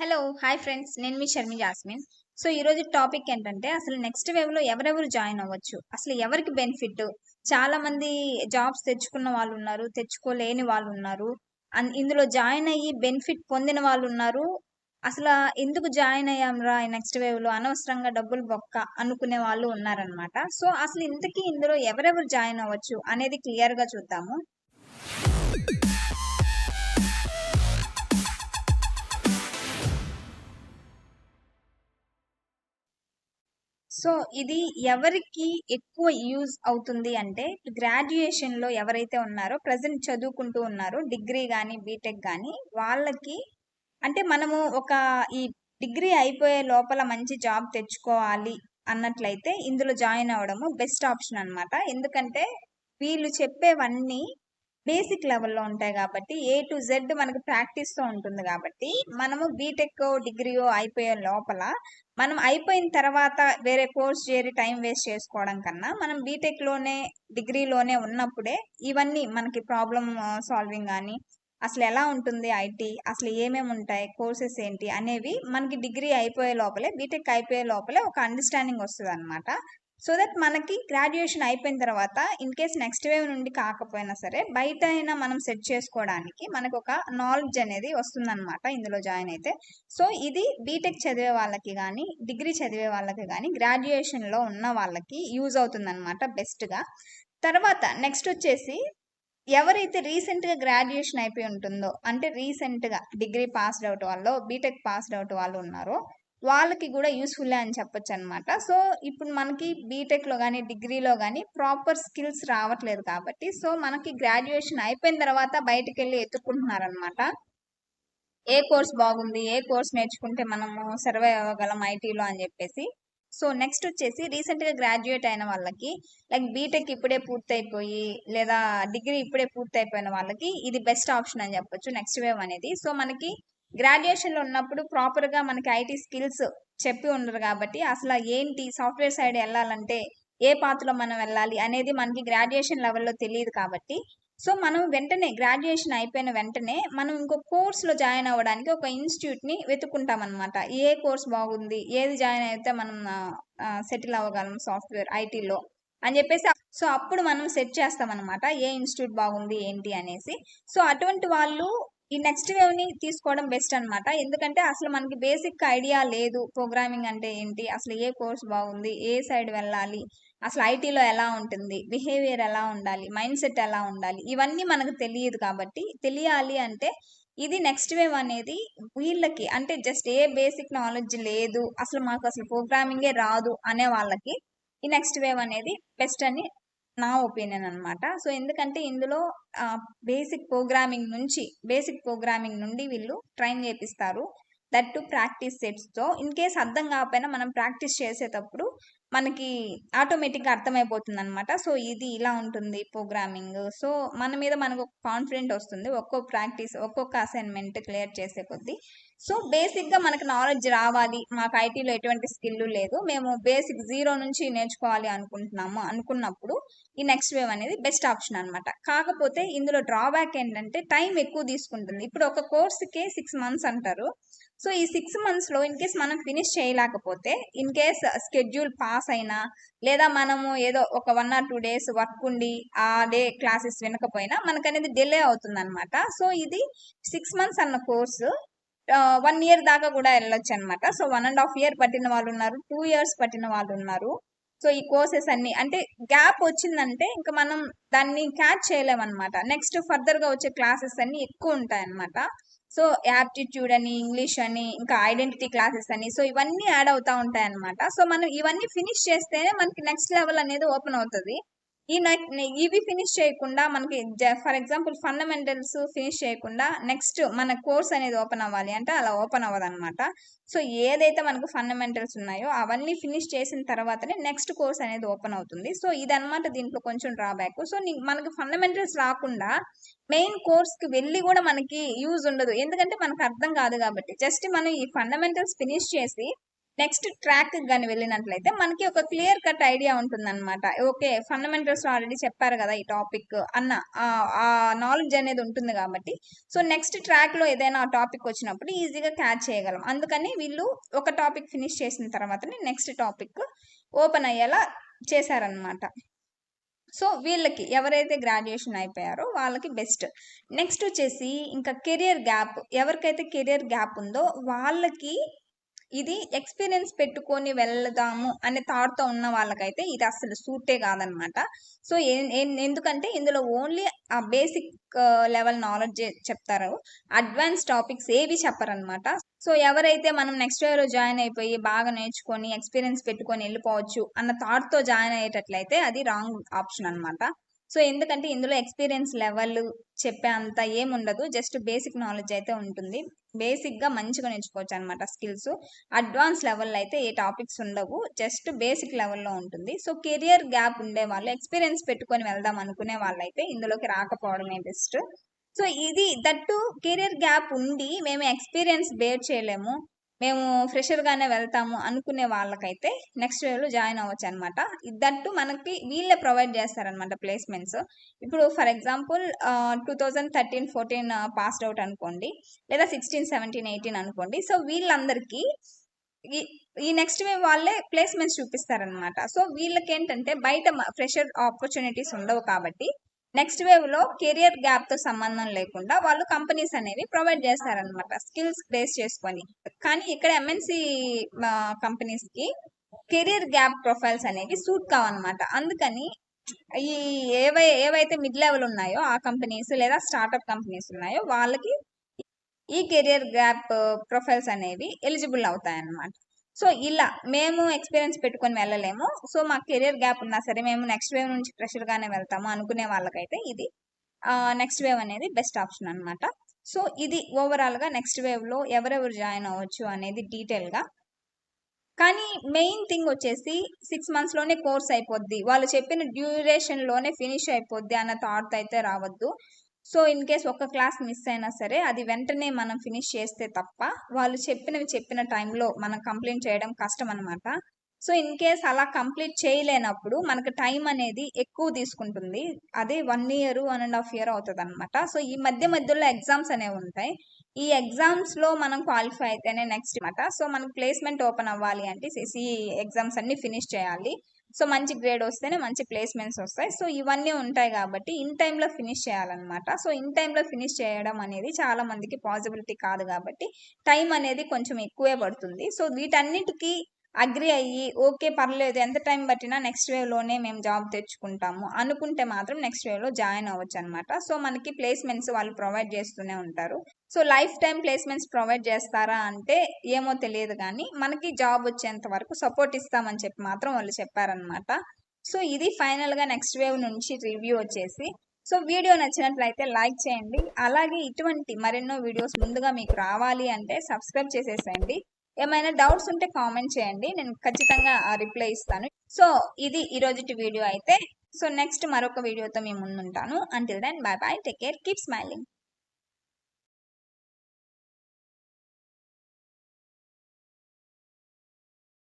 Hello hi friends నేను మీ Sharmi Jasmine. So ఈ రోజు టాపిక్ ఏంటంటే అసలు నెక్స్ట్ వేవ్లో ఎవరెవరు జాయిన్ అవ్వచ్చు? అసలు ఎవరికి బెనిఫిట్ చాలా మంది జాబ్స్ తెచ్చుకున్న వాళ్ళు ఉన్నారు తెచ్చుకోలేని వాళ్ళు ఉన్నారు. అన్- ఇందులో జాయిన్ అయ్యి బెనిఫిట్ పొందిన వాళ్ళు ఉన్నారు. అసలు ఎందుకు జాయిన్ అయ్యాంరా నెక్స్ట్ వేవ్లో? అనవసరంగా డబ్బులు బొక్క అనుకునే వాళ్ళు ఉన్నారనమాట సో అసలు ఇంతకీ ఇందులో ఎవరెవరు జాయిన్ అవ్వచ్చు అనేది క్లియర్గా చూద్దాము. సో ఇది ఎవరికి ఎక్కువ యూజ్ అవుతుంది అంటే గ్రాడ్యుయేషన్లో ఎవరైతే ఉన్నారో ప్రజెంట్ చదువుకుంటూ ఉన్నారో డిగ్రీ కానీ బీటెక్ కానీ వాళ్ళకి అంటే మనము ఒక ఈ డిగ్రీ అయిపోయే లోపల మంచి జాబ్ తెచ్చుకోవాలి అన్నట్లయితే ఇందులో జాయిన్ అవ్వడము బెస్ట్ ఆప్షన్ అన్నమాట. ఎందుకంటే వీళ్ళు చెప్పేవన్నీ బేసిక్ లెవెల్లో ఉంటాయి కాబట్టి ఏ టు జెడ్ మనకు ప్రాక్టీస్తో ఉంటుంది కాబట్టి మనము బీటెక్ డిగ్రీయో అయిపోయే లోపల మనం అయిపోయిన తర్వాత వేరే కోర్స్ చేరి టైం వేస్ట్ చేసుకోవడం కన్నా మనం బీటెక్లోనే డిగ్రీలోనే ఉన్నప్పుడే ఇవన్నీ మనకి ప్రాబ్లమ్ సాల్వింగ్ కానీ అసలు ఎలా ఉంటుంది ఐటీ అసలు ఏమేమి ఉంటాయి కోర్సెస్ ఏంటి అనేవి మనకి డిగ్రీ అయిపోయే లోపలే బీటెక్ అయిపోయే లోపలే ఒక అండర్స్టాండింగ్ వస్తుంది అనమాట సో దట్ మనకి గ్రాడ్యుయేషన్ అయిపోయిన తర్వాత ఇన్ కేస్ నెక్స్ట్ వేవ్ నుండి కాకపోయినా సరే బయట అయినా మనం సెట్ చేసుకోవడానికి మనకు ఒక నాలెడ్జ్ అనేది వస్తుందన్నమాట ఇందులో జాయిన్ అయితే. సో ఇది బీటెక్ చదివే వాళ్ళకి కానీ డిగ్రీ చదివే వాళ్ళకి కానీ గ్రాడ్యుయేషన్లో ఉన్న వాళ్ళకి యూజ్ అవుతుందన్నమాట బెస్ట్గా తర్వాత నెక్స్ట్ వచ్చేసి ఎవరైతే రీసెంట్గా గ్రాడ్యుయేషన్ అయిపోయి ఉంటుందో అంటే రీసెంట్గా డిగ్రీ పాస్డ్ అవుట్ వాళ్ళు బీటెక్ పాస్డ్ అవుట్ వాళ్ళు ఉన్నారో వాళ్ళకి కూడా యూస్ఫుల్ అని చెప్పొచ్చు అనమాట సో ఇప్పుడు మనకి బీటెక్లో కానీ డిగ్రీలో కానీ ప్రాపర్ స్కిల్స్ రావట్లేదు కాబట్టి సో మనకి గ్రాడ్యుయేషన్ అయిపోయిన తర్వాత బయటకు వెళ్ళి ఎత్తుకుంటున్నారనమాట. ఏ కోర్స్ బాగుంది ఏ కోర్స్ నేర్చుకుంటే మనము సర్వే అవ్వగలం ఐటీలో అని చెప్పేసి. సో నెక్స్ట్ వచ్చేసి రీసెంట్గా గ్రాడ్యుయేట్ అయిన వాళ్ళకి లైక్ బీటెక్ ఇప్పుడే పూర్తయిపోయి లేదా డిగ్రీ ఇప్పుడే పూర్తయిపోయిన వాళ్ళకి ఇది బెస్ట్ ఆప్షన్ అని చెప్పొచ్చు నెక్స్ట్ వేవ్ అనేది. సో మనకి గ్రాడ్యుయేషన్లో ఉన్నప్పుడు ప్రాపర్గా మనకి ఐటీ స్కిల్స్ చెప్పి ఉండరు కాబట్టి అసలు ఏంటి సాఫ్ట్వేర్ సైడ్ వెళ్ళాలంటే ఏ పాత్రలో మనం వెళ్ళాలి అనేది మనకి గ్రాడ్యుయేషన్ లెవెల్లో తెలియదు కాబట్టి. సో మనం వెంటనే గ్రాడ్యుయేషన్ అయిపోయిన వెంటనే మనం ఇంకో కోర్స్లో జాయిన్ అవ్వడానికి ఒక ఇన్స్టిట్యూట్ని వెతుక్కుంటాం అనమాట ఏ కోర్స్ బాగుంది? ఏది జాయిన్ అయితే మనం సెటిల్ అవ్వగలం సాఫ్ట్వేర్ ఐటీలో అని చెప్పేసి సో అప్పుడు మనం సెట్ చేస్తాం అనమాట ఏ ఇన్స్టిట్యూట్ బాగుంది? ఏంటి? అనేసి. సో అటువంటి వాళ్ళు ఈ నెక్స్ట్ వేవ్ని తీసుకోవడం బెస్ట్ అన్నమాట. ఎందుకంటే అసలు మనకి బేసిక్ ఐడియా లేదు ప్రోగ్రామింగ్ అంటే ఏంటి అసలు ఏ కోర్స్ బాగుంది ఏ సైడ్ వెళ్ళాలి అసలు ఐటీలో ఎలా ఉంటుంది బిహేవియర్ ఎలా ఉండాలి మైండ్ సెట్ ఎలా ఉండాలి ఇవన్నీ మనకు తెలియదు కాబట్టి తెలియాలి అంటే ఇది నెక్స్ట్ వేవ్ అనేది వీళ్ళకి అంటే జస్ట్ ఏ బేసిక్ నాలెడ్జ్ లేదు అసలు మాకు అసలు ప్రోగ్రామింగే రాదు అనే వాళ్ళకి ఈ నెక్స్ట్ వేవ్ అనేది బెస్ట్ అని నా ఒపీనియన్ అనమాట సో ఎందుకంటే ఇందులో బేసిక్ ప్రోగ్రామింగ్ నుంచి బేసిక్ ప్రోగ్రామింగ్ నుండి వీళ్ళు ట్రైన్ చేపిస్తారు. దట్ టు ప్రాక్టీస్ సెట్స్తో. ఇన్ కేస్ అర్థం కాకపోయినా మనం ప్రాక్టీస్ చేసేటప్పుడు మనకి ఆటోమేటిక్గా అర్థమైపోతుంది అనమాట సో ఇది ఇలా ఉంటుంది ప్రోగ్రామింగ్. సో మన మీద మనకు కాన్ఫిడెంట్ వస్తుంది ఒక్కో ప్రాక్టీస్ ఒక్కొక్క అసైన్మెంట్ క్లియర్ చేసే కొద్దీ. సో బేసిక్గా మనకు నాలెడ్జ్ రావాలి మాకు ఐటీలో ఎటువంటి స్కిల్ లేదు మేము బేసిక్ జీరో నుంచి నేర్చుకోవాలి అనుకుంటున్నాము అనుకున్నప్పుడు ఈ నెక్స్ట్ వేవ్ అనేది బెస్ట్ ఆప్షన్ అనమాట. కాకపోతే ఇందులో డ్రాబ్యాక్ ఏంటంటే టైం ఎక్కువ తీసుకుంటుంది. ఇప్పుడు ఒక కోర్సుకే సిక్స్ మంత్స్ అంటారు. సో ఈ సిక్స్ మంత్స్లో ఇన్ కేస్ మనం ఫినిష్ చేయలేకపోతే ఇన్ కేస్ స్కెడ్యూల్ పాస్ అయినా లేదా మనము ఏదో ఒక one or two days work ఉండి ఆ డే క్లాసెస్ వినకపోయినా మనకు అనేది డిలే అవుతుందన్నమాట. సో ఇది సిక్స్ మంత్స్ అన్న కోర్సు వన్ ఇయర్ దాకా కూడా వెళ్ళొచ్చు అనమాట so one and half year పట్టిన వాళ్ళు ఉన్నారు టూ ఇయర్స్ పట్టిన వాళ్ళు ఉన్నారు. సో ఈ కోర్సెస్ అన్ని అంటే గ్యాప్ వచ్చిందంటే ఇంకా మనం దాన్ని క్యాచ్ చేయలేమన్నమాట. నెక్స్ట్ ఫర్దర్గా వచ్చే క్లాసెస్ అన్ని ఎక్కువ ఉంటాయన్నమాట. సో యాప్టిట్యూడ్ అని ఇంగ్లీష్ అని ఇంకా ఐడెంటిటీ క్లాసెస్ అని సో ఇవన్నీ యాడ్ అవుతా ఉంటాయి అనమాట సో మనం ఇవన్నీ ఫినిష్ చేస్తేనే మనకి నెక్స్ట్ లెవెల్ అనేది ఓపెన్ అవుతుంది. ఈ ఇవి ఫినిష్ చేయకుండా మనకి ఫర్ ఎగ్జాంపుల్ ఫండమెంటల్స్ ఫినిష్ చేయకుండా నెక్స్ట్ మన కోర్స్ అనేది ఓపెన్ అవ్వాలి అంటే అలా ఓపెన్ అవ్వదనమాట సో ఏదైతే మనకు ఫండమెంటల్స్ ఉన్నాయో అవన్నీ ఫినిష్ చేసిన తర్వాతనే నెక్స్ట్ కోర్స్ అనేది ఓపెన్ అవుతుంది. సో ఇదనమాట దీంట్లో కొంచెం డ్రాబ్యాక్ సో మనకి ఫండమెంటల్స్ రాకుండా మెయిన్ కోర్స్కి వెళ్ళి కూడా మనకి యూజ్ ఉండదు. ఎందుకంటే మనకు అర్థం కాదు కాబట్టి. జస్ట్ మనం ఈ ఫండమెంటల్స్ ఫినిష్ చేసి నెక్స్ట్ ట్రాక్ కానీ వెళ్ళినట్లయితే మనకి ఒక క్లియర్ కట్ ఐడియా ఉంటుందన్నమాట. ఓకే ఫండమెంటల్స్ ఆల్రెడీ చెప్పారు కదా ఈ టాపిక్ అన్న ఆ నాలెడ్జ్ అనేది ఉంటుంది కాబట్టి. సో నెక్స్ట్ ట్రాక్లో ఏదైనా టాపిక్ వచ్చినప్పుడు ఈజీగా క్యాచ్ చేయగలం. అందుకని వీళ్ళు ఒక టాపిక్ ఫినిష్ చేసిన తర్వాతనే నెక్స్ట్ టాపిక్ ఓపెన్ అయ్యేలా చేశారనమాట సో వీళ్ళకి ఎవరైతే గ్రాడ్యుయేషన్ అయిపోయారో వాళ్ళకి బెస్ట్ నెక్స్ట్ వచ్చేసి ఇంకా కెరియర్ గ్యాప్ ఎవరికైతే కెరియర్ గ్యాప్ ఉందో వాళ్ళకి ఇది ఎక్స్పీరియన్స్ పెట్టుకొని వెళ్దాము అనే థాట్తో ఉన్న వాళ్ళకైతే ఇది అసలు సూటే కాదనమాట. సో ఎందుకంటే ఇందులో ఓన్లీ ఆ బేసిక్ లెవెల్ నాలెడ్జ్ చెప్తారు. అడ్వాన్స్ టాపిక్స్ ఏవి చెప్పరనమాట. సో ఎవరైతే మనం నెక్స్ట్ ఇయర్ జాయిన్ అయిపోయి బాగా నేర్చుకొని ఎక్స్పీరియన్స్ పెట్టుకొని వెళ్ళిపోవచ్చు అన్న థాట్తో జాయిన్ అయ్యేటట్లయితే అది రాంగ్ ఆప్షన్ అనమాట. సో ఎందుకంటే ఇందులో ఎక్స్పీరియన్స్ లెవెల్ చెప్పే అంత ఏముండదు జస్ట్ బేసిక్ నాలెడ్జ్ అయితే ఉంటుంది. బేసిక్గా మంచిగా నేర్చుకోవచ్చు అనమాట స్కిల్స్. అడ్వాన్స్ లెవెల్లో అయితే ఏ టాపిక్స్ ఉండవు. జస్ట్ బేసిక్ లెవెల్లో ఉంటుంది. సో కెరియర్ గ్యాప్ ఉండే వాళ్ళు ఎక్స్పీరియన్స్ పెట్టుకొని వెళ్దాం అనుకునే వాళ్ళైతే ఇందులోకి రాకపోవడమే బెస్ట్. సో ఇది దట్టు కెరియర్ గ్యాప్ ఉండి మేము ఎక్స్పీరియన్స్ బేర్ చేయలేము. మేము ఫ్రెషర్గానే వెళ్తాము అనుకునే వాళ్ళకైతే నెక్స్ట్ వేవ్లో జాయిన్ అవ్వచ్చు అనమాట దట్టు మనకి వీళ్ళే ప్రొవైడ్ చేస్తారనమాట ప్లేస్మెంట్స్ ఇప్పుడు for example two thousand thirteen fourteen passed out అనుకోండి లేదా సిక్స్టీన్ సెవెంటీన్ ఎయిటీన్ అనుకోండి సో వీళ్ళందరికీ ఈ ఈ నెక్స్ట్ వేవ్ వాళ్ళే ప్లేస్మెంట్స్ చూపిస్తారనమాట. సో వీళ్ళకి ఏంటంటే బయట ఫ్రెషర్ ఆపర్చునిటీస్ ఉండవు కాబట్టి నెక్స్ట్ వేవ్లో కెరియర్ గ్యాప్తో సంబంధం లేకుండా వాళ్ళు కంపెనీస్ అనేవి ప్రొవైడ్ చేస్తారనమాట స్కిల్స్ బేస్ చేసుకొని. కానీ ఇక్కడ ఎంఎన్సి కంపెనీస్కి కెరియర్ గ్యాప్ ప్రొఫైల్స్ అనేవి సూట్ కావన్నమాట. అందుకని ఈ ఏవై ఏవైతే మిడ్ లెవెల్ ఉన్నాయో ఆ కంపెనీస్ లేదా స్టార్టప్ కంపెనీస్ ఉన్నాయో వాళ్ళకి ఈ కెరియర్ గ్యాప్ ప్రొఫైల్స్ అనేవి ఎలిజిబుల్ అవుతాయి అన్నమాట సో ఇలా మేము ఎక్స్పీరియన్స్ పెట్టుకొని వెళ్ళలేము. సో మా కెరియర్ గ్యాప్ ఉన్నా సరే మేము నెక్స్ట్ వేవ్ నుంచి ప్రెషర్గానే వెళ్తాము అనుకునే వాళ్ళకైతే ఇది నెక్స్ట్ వేవ్ అనేది బెస్ట్ ఆప్షన్ అనమాట సో ఇది ఓవరాల్గా నెక్స్ట్ వేవ్లో ఎవరెవరు జాయిన్ అవ్వచ్చు అనేది డీటెయిల్గా కానీ మెయిన్ థింగ్ వచ్చేసి సిక్స్ మంత్స్లోనే కోర్స్ అయిపోద్ది. వాళ్ళు చెప్పిన డ్యూరేషన్లోనే ఫినిష్ అయిపోద్ది అన్న థాట్ అయితే రావద్దు. సో ఇన్ కేస్ ఒక్క క్లాస్ మిస్ అయినా సరే అది వెంటనే మనం ఫినిష్ చేస్తే తప్ప వాళ్ళు చెప్పినవి చెప్పిన టైంలో మనం కంప్లీట్ చేయడం కష్టం అనమాట సో ఇన్ కేస్ అలా కంప్లీట్ చేయలేనప్పుడు మనకు టైం అనేది ఎక్కువ తీసుకుంటుంది. అదే one year one and half year అవుతుంది అనమాట సో ఈ మధ్య మధ్యలో ఎగ్జామ్స్ అనేవి ఉంటాయి. ఈ ఎగ్జామ్స్లో మనం క్వాలిఫై అయితేనే నెక్స్ట్ అనమాట సో మనకు ప్లేస్మెంట్ ఓపెన్ అవ్వాలి అంటే సిసి ఎగ్జామ్స్ అన్ని ఫినిష్ చేయాలి. సో మంచి గ్రేడ్ వస్తేనే మంచి ప్లేస్మెంట్స్ వస్తాయి. సో ఇవన్నీ ఉంటాయి కాబట్టి ఇన్ టైంలో ఫినిష్ చేయాలన్నమాట. సో ఇన్ టైంలో ఫినిష్ చేయడం అనేది చాలా మందికి పాసిబిలిటీ కాదు కాబట్టి టైం అనేది కొంచెం ఎక్కువే పడుతుంది. సో వీటన్నిటికీ అగ్రి అయ్యి ఓకే పర్లేదు ఎంత టైం పట్టినా నెక్స్ట్ వేవ్లోనే మేము జాబ్ తెచ్చుకుంటాము. అనుకుంటే మాత్రం నెక్స్ట్ వేవ్లో జాయిన్ అవ్వచ్చు అనమాట సో మనకి ప్లేస్మెంట్స్ వాళ్ళు ప్రొవైడ్ చేస్తూనే ఉంటారు. So life time placements provide చేస్తారా అంటే ఏమో తెలియదు కానీ మనకి జాబ్ వచ్చేంత వరకు సపోర్ట్ ఇస్తామని చెప్పి మాత్రం వాళ్ళు చెప్పారనమాట. సో ఇది ఫైనల్గా నెక్స్ట్ వేవ్ నుంచి రివ్యూ వచ్చేసి. సో వీడియో నచ్చినట్లయితే లైక్ చేయండి. అలాగే ఇటువంటి మరెన్నో వీడియోస్ ముందుగా మీకు రావాలి అంటే సబ్స్క్రైబ్ చేసేసేయండి. ఏమైనా డౌట్స్ ఉంటే కామెంట్ చేయండి. నేను ఖచ్చితంగా రిప్లై ఇస్తాను. సో ఇది ఈరోజు వీడియో అయితే. సో నెక్స్ట్ మరొక వీడియోతో మేము ముందుంటాను. Until then bye bye take care keep smiling